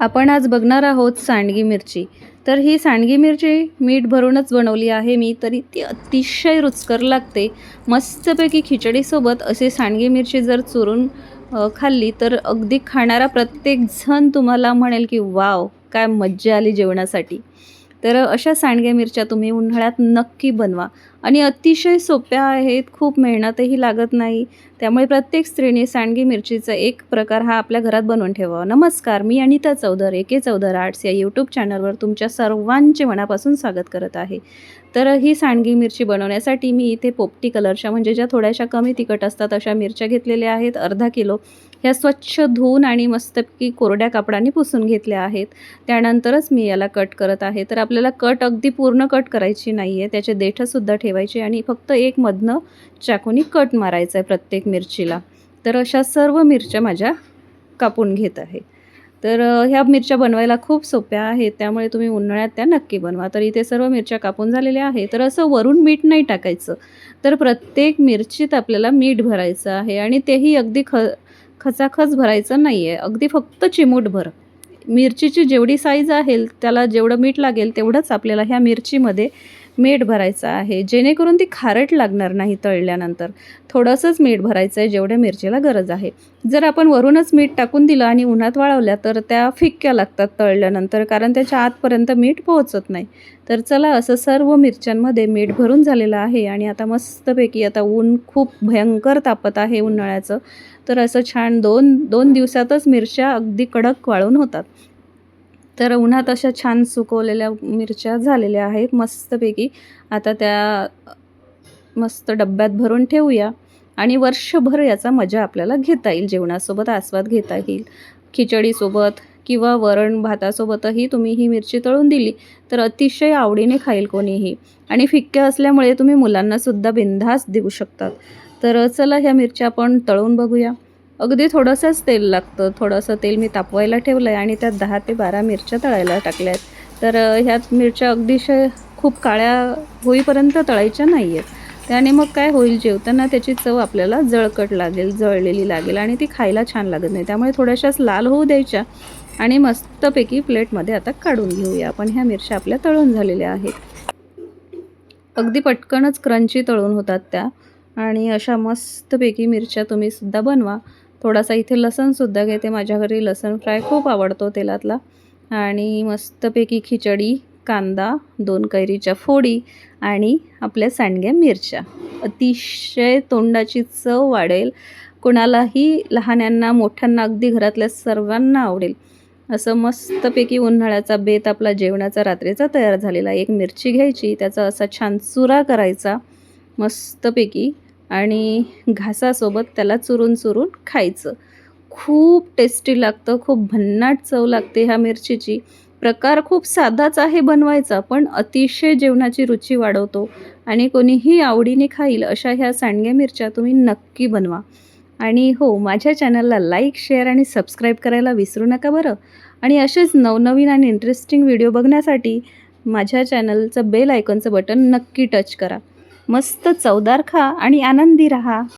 आपण आज बघणार आहोत सांडगी मिरची. तर ही सांडगी मिरची मीठ भरूनच बनवली आहे मी तरी ती अतिशय रुचकर लागते. मस्तपैकी खिचडीसोबत अशी सांडगी मिरची जर चुरून खाल्ली तर अगदी खाणारा प्रत्येकजण तुम्हाला म्हणेल की वाव काय मज्जा आली जेवणासाठी. तर अशा सांडग्या मिरच्या तुम्ही उन्हाळ्यात नक्की बनवा. आणि अतिशय सोप्या आहेत खूप मेहनतही लागत नाही. त्यामुळे प्रत्येक स्त्रीने सांडगी मिरचीचा एक प्रकार हा आपल्या घरात बनवून ठेवावा. नमस्कार मी अनिता चौधर एके चौधर आर्ट्स या यूट्यूब चॅनलवर तुमच्या सर्वांचे मनापासून स्वागत करत आहे. तर ही सांडगी मिरची बनवण्यासाठी मी इथे पोपटी कलरच्या म्हणजे ज्या थोड्याशा कमी तिखट असतात अशा मिरच्या घेतलेल्या आहेत. अर्धा किलो. ह्या स्वच्छ धुवून आणि मस्तपैकी कोरड्या कापडाने पुसून घेतल्या आहेत. त्यानंतरच मी याला कट करत आहे. तर आपल्याला कट अगदी पूर्ण कट करायची नाही आहे त्याचे देठंसुद्धा ठेवायचे आणि फक्त एक मधनं चाकूनी कट मारायचं आहे प्रत्येक मिरचीला. तर अशा सर्व मिरच्या माझ्या कापून घेत आहे. तर ह्या मिरच्या बनवायला खूप सोप्या आहेत. त्यामुळे तुम्ही उन्हाळ्यात त्या नक्की बनवा. तर इथे सर्व मिरच्या कापून झालेल्या आहे तर असं वरून मीठ नाही टाकायचं. तर प्रत्येक मिरचीत आपल्याला मीठ भरायचं आहे आणि तेही अगदी ख खचाखच भरायचं नाही आहे अगदी फक्त चिमूटभर. मिरचीची जेवढी साईज आहे त्याला जेवढं मीठ लागेल तेवढंच आपल्याला ह्या मिरचीमध्ये मीठ भरायचं आहे. जेणेकरून ती खारट लागणार नाही तळल्यानंतर. थोडंसंच मीठ भरायचं आहे जेवढ्या मिरचीला गरज आहे. जर आपण वरूनच मीठ टाकून दिलं आणि उन्हात वाळवल्या तर त्या फिक्क्या लागतात तळल्यानंतर कारण त्याच्या आतपर्यंत मीठ पोहोचत नाही. तर चला असं सर्व मिरच्यांमध्ये मीठ भरून झालेलं आहे आणि आता मस्तपैकी आता ऊन खूप भयंकर तापत आहे उन्हाळ्याचं. तर असं छान दोन दोन दिवसातच मिरच्या अगदी कडक वाळून होतात. तर उन्हात अशा छान सुकवलेल्या मिरच्या झालेल्या आहेत मस्तपैकी. आता त्या मस्त डब्यात भरून ठेवूया आणि वर्षभर याचा मजा आपल्याला घेता येईल. जेवणासोबत आस्वाद घेता येईल. खिचडीसोबत किंवा वरण भातासोबतही तुम्ही ही मिरची तळून दिली तर अतिशय आवडीने खाईल कोणीही. आणि फिक्क्या असल्यामुळे तुम्ही मुलांनासुद्धा बिनधास्त देऊ शकतात. तर चला ह्या मिरच्या आपण तळून बघूया. अगदी थोडंसंच तेल लागतं. थोडंसं तेल मी तापवायला ठेवलं आहे आणि त्यात दहा ते बारा मिरच्या तळायला टाकल्या आहेत तर ह्यात मिरच्या अगदीशय खूप काळ्या होईपर्यंत तळायच्या नाही आहेत त्याने मग काय होईल? जेवताना त्याची चव आपल्याला जळकट लागेल जळलेली लागेल आणि ती खायला छान लागत नाही. त्यामुळे थोड्याशाच लाल होऊ द्यायच्या आणि मस्तपैकी प्लेटमध्ये आता काढून घेऊया. आपण ह्या मिरच्या आपल्या तळून झालेल्या आहेत. अगदी पटकनच क्रंची तळून होतात त्या. आणि अशा मस्तपैकी मिरच्या तुम्ही सुद्धा बनवा. थोडासा इथे लसणसुद्धा घेते. माझ्या घरी लसण फ्राय खूप आवडतो तेलातला. आणि मस्तपैकी खिचडी कांदा दोन कैरीच्या फोडी आणि आपल्या सांडग्या मिरच्या. अतिशय तोंडाची चव वाढेल. कुणालाही लहान्यांना मोठ्यांना अगदी घरातल्या सर्वांना आवडेल. असं मस्तपैकी उन्हाळ्याचा बेत आपला जेवणाचा रात्रीचा तयार झालेला. एक मिरची घ्यायची त्याचा असा छान चुरा करायचा. मस्तपैकी आणि घासासोबत त्याला चुरून चुरून खायचं. खूप टेस्टी लागतं खूप भन्नाट चव लागते ह्या मिरचीची. प्रकार खूप साधाच आहे बनवायचा पण अतिशय जेवणाची रुची वाढवतो आणि कोणीही आवडीने खाईल अशा ह्या सांडग्या मिरच्या तुम्ही नक्की बनवा. आणि हो माझ्या चॅनलला लाईक शेअर आणि सबस्क्राईब करायला विसरू नका बरं. आणि असेच नवनवीन आणि इंटरेस्टिंग व्हिडिओ बघण्यासाठी माझ्या चॅनलचं बेल आयकॉनचं बटन नक्की टच करा. मस्त चवदार खा आणि आनंदी रहा.